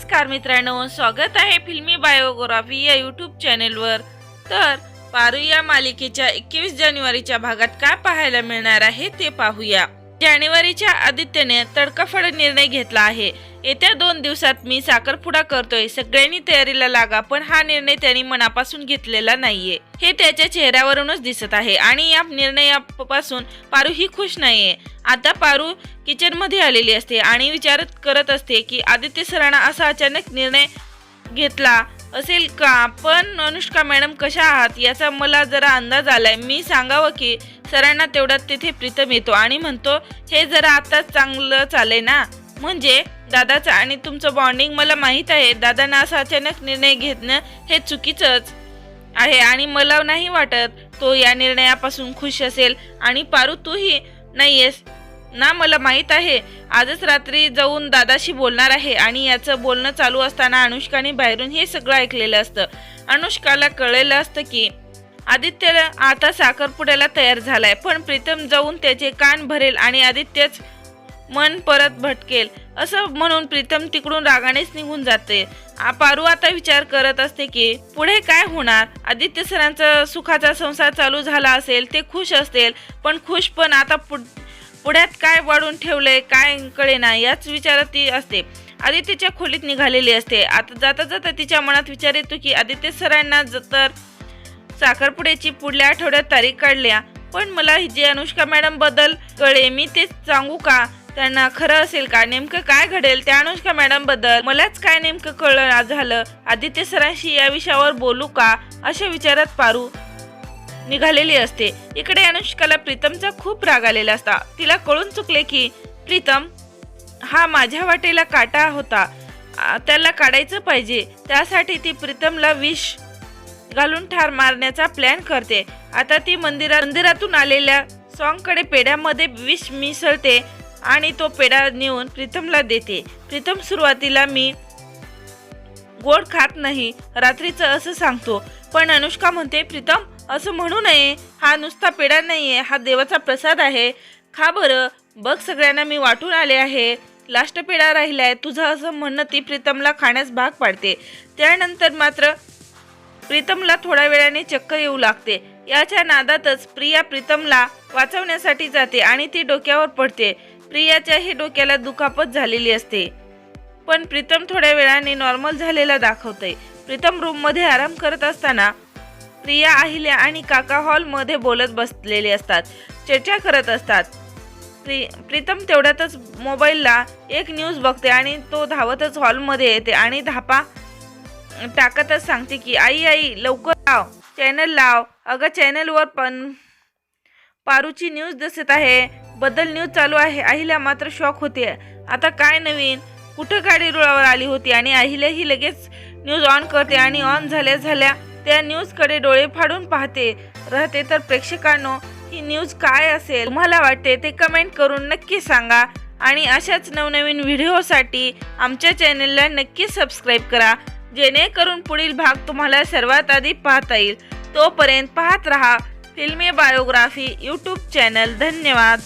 नमस्कार मित्रांनो स्वागत आहे फिल्मी बायोग्राफी या यूट्यूब चॅनेलवर तर पारू या मालिकेच्या एकवीस जानेवारीच्या भागात काय पाहायला मिळणार आहे ते पाहूया. जानेवारीच्या आदित्यने तडकाफड निर्णय घेतला आहे. येत्या दोन दिवसात मी साखरपुडा करतोय. सगळ्यांनी तयारीला लागा पण हा निर्णय त्यांनी मनापासून घेतलेला नाहीये. हे त्याच्या चेहऱ्यावरूनच दिसत आहे आणि या निर्णयापासून पारू ही खुश नाहीये. आता पारू किचनमध्ये आलेली असते आणि विचार करत असते की आदित्य सरांना असा अचानक निर्णय घेतला असेल का? पण अनुष्का मॅडम कशा आहात? याचा मला जरा अंदाज आलाय. मी सांगावं की सरांना तेवढ्यात तिथे प्रीतम येतो आणि म्हणतो हे जरा आताच चांगलं चाललंय ना? म्हणजे दादाचं आणि तुमचं बॉन्डिंग मला माहीत आहे. दादांना असा अचानक निर्णय घेणं हे चुकीचंच आहे आणि मला नाही वाटत तो या निर्णयापासून खुश असेल आणि पारू तूही नाहीयेस. ना मला माहीत आहे. आजच रात्री जाऊन दादाशी बोलणार आहे आणि याचं बोलणं चालू असताना अनुष्काने बाहेरून हे सगळं ऐकलेलं असतं. अनुष्काला कळलेलं असतं की आदित्य आता साखरपुड्याला तयार झालाय. पण प्रीतम जाऊन त्याचे कान भरेल आणि आदित्यच मन परत भटकेल. असं म्हणून प्रीतम तिकडून रागानेच निघून जाते. पारू आता विचार करत असते की पुढे काय होणार? आदित्य सरांचा सुखाचा संसार चालू झाला असेल ते खुश असतील. पण खुश पण आता पुढ पुढ्यात काय वाढून ठेवलंय काय कळेना याच विचारात ती असते. आदित्यच्या खोलीत निघालेली असते. आता जाता जाता तिच्या मनात विचार येतो की आदित्य सरांना ज- तर साखरपुड्याची पुढल्या आठवड्यात तारीख काढल्या. पण मला जे अनुष्का मॅडमबद्दल कळे मी ते सांगू का? त्यांना खरं असेल का? नेमकं काय घडेल त्या अनुष्का मॅडमबद्दल? मलाच काय नेमकं कळ झालं? आदित्य सरांशी या विषयावर बोलू का? अशा विचारात पारू. निघालेली असते. इकडे अनुष्काला प्रीतमचा खूप राग आलेला असता. तिला कळून चुकले की प्रीतम हा माझ्या वाटेला काटा होता. त्याला काढायचं पाहिजे. त्यासाठी ती प्रीतमला विष घालून ठार मारण्याचा प्लॅन करते. आता ती मंदिरा मंदिरातून आलेल्या सॉंगकडे पेढ्यामध्ये विष मिसळते आणि तो पेढा नेऊन प्रीतमला देते. प्रीतम सुरुवातीला मी गोड खात नाही. रात्रीचं असं सांगतो. पण अनुष्का म्हणते प्रीतम असं म्हणू नये. हा नुसता पेढा नाही आहे हा देवाचा प्रसाद आहे. खा बरं. बघ सगळ्यांना मी वाटून आले आहे. लास्ट पेढा राहिलाय. तुझं असं म्हणणं ती प्रीतमला खाण्यास भाग पाडते. त्यानंतर मात्र प्रीतमला थोड्या वेळाने चक्कर येऊ लागते. याच्या नादातच प्रिया प्रीतमला वाचवण्यासाठी जाते आणि ती डोक्यावर पडते. प्रियाच्याही डोक्याला दुखापत झालेली असते. पण प्रीतम थोड्या वेळाने नॉर्मल झालेला दाखवते प्रीतम रूममध्ये आराम करत असताना प्रिया अहिल्या आणि काका हॉलमध्ये बोलत बसलेले असतात. चर्चा करत असतात. प्री प्रीतम तेवढ्यातच मोबाईलला एक न्यूज बघते आणि तो धावतच हॉलमध्ये येते आणि धापा टाकतच सांगते की आई आई लवकर लाव. चॅनल लाव. अगं चॅनलवर पण पारूची न्यूज दिसत आहे. बदल न्यूज चालू आहे. अहिल्या मात्र शॉक होते. आता काय नवीन? कुठं गाडी रुळावर आली होती? आणि अहिल्याही लगेच न्यूज ऑन करते आणि ऑन झाल्या झाल्या त्या न्यूजकडे डोळे फाडून पाहते. राहते तर प्रेक्षकांनो ही न्यूज काय असेल? तुम्हाला वाटते ते कमेंट करून नक्की सांगा. आणि अशाच नवनवीन व्हिडिओसाठी आमच्या चॅनलला नक्की सबस्क्राईब करा. जेणेकरून पुढील भाग तुम्हाला सर्वात आधी पाहता येईल. तोपर्यंत पाहत रहा फिल्मी बायोग्राफी यूट्यूब चॅनल धन्यवाद.